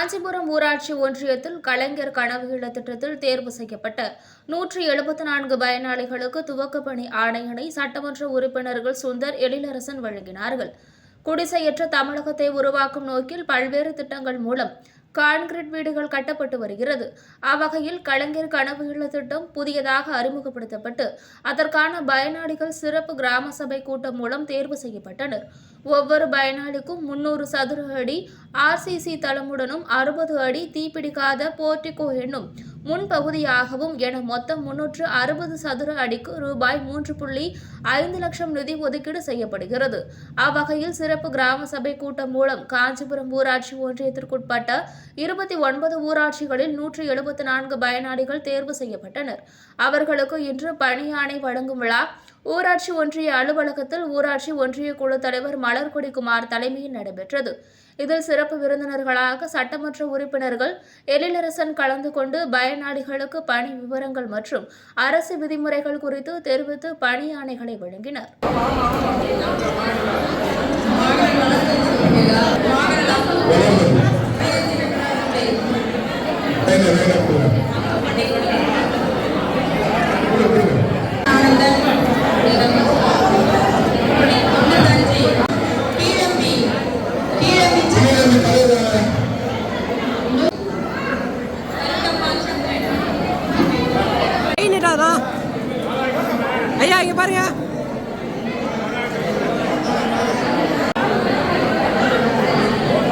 காஞ்சிபுரம் ஊராட்சி ஒன்றியத்தில் கலைஞர் கனவு இல்ல திட்டத்தில் தேர்வு செய்யப்பட்ட நூற்றி எழுபத்தி நான்கு பயனாளிகளுக்கு துவக்கப்பணி ஆணையினை சட்டமன்ற உறுப்பினர்கள் சுந்தர் எழிலரசன் வழங்கினார்கள். குடிசையற்ற தமிழகத்தை உருவாக்கும் நோக்கில் பல்வேறு திட்டங்கள் மூலம் கான்கிரீட் வீடுகள் கட்டப்பட்டு வருகிறது. அவ்வகையில் கலைஞர் கனவு இல்ல திட்டம் புதியதாக அறிமுகப்படுத்தப்பட்டு அதற்கான பயனாளிகள் சிறப்பு கிராம சபை கூட்டம் மூலம் தேர்வு செய்யப்பட்டனர். ஒவ்வொரு பயனாளிக்கும் முன்னூறு சதுர அடி ஆர்சிசி தளமுடனும் அறுபது அடி தீப்பிடிக்காத போர்டிகோ என்னும் முன்பகுதியாகவும் என மொத்தம் முன்னூற்று அறுபது சதுர அடிக்கு ரூபாய் மூன்று புள்ளி ஐந்து லட்சம் நிதி ஒதுக்கீடு செய்யப்படுகிறது. அவ்வகையில் சிறப்பு கிராம சபை கூட்டம் மூலம் காஞ்சிபுரம் ஊராட்சி ஒன்றியத்திற்குட்பட்ட இருபத்தி ஒன்பது ஊராட்சிகளில் நூற்றி எழுபத்தி நான்கு பயனாளிகள் தேர்வு செய்யப்பட்டனர். அவர்களுக்கு இன்று பணியாணை வழங்கும் விழா ஊராட்சி ஒன்றிய அலுவலகத்தில் ஊராட்சி ஒன்றிய குழு தலைவர் மலர்கொடி குமார் தலைமையில் நடைபெற்றது இதில் சிறப்பு விருந்தினர்களாக சட்டமன்ற உறுப்பினர்கள் எழிலரசன் கலந்து கொண்டு பயனாளிகளுக்கு பணி விவரங்கள் மற்றும் அரசு விதிமுறைகள் குறித்து தெரிவித்து பணி ஆணைகளை வழங்கினர் Thank you. ஐயா இங்கே பாருங்க.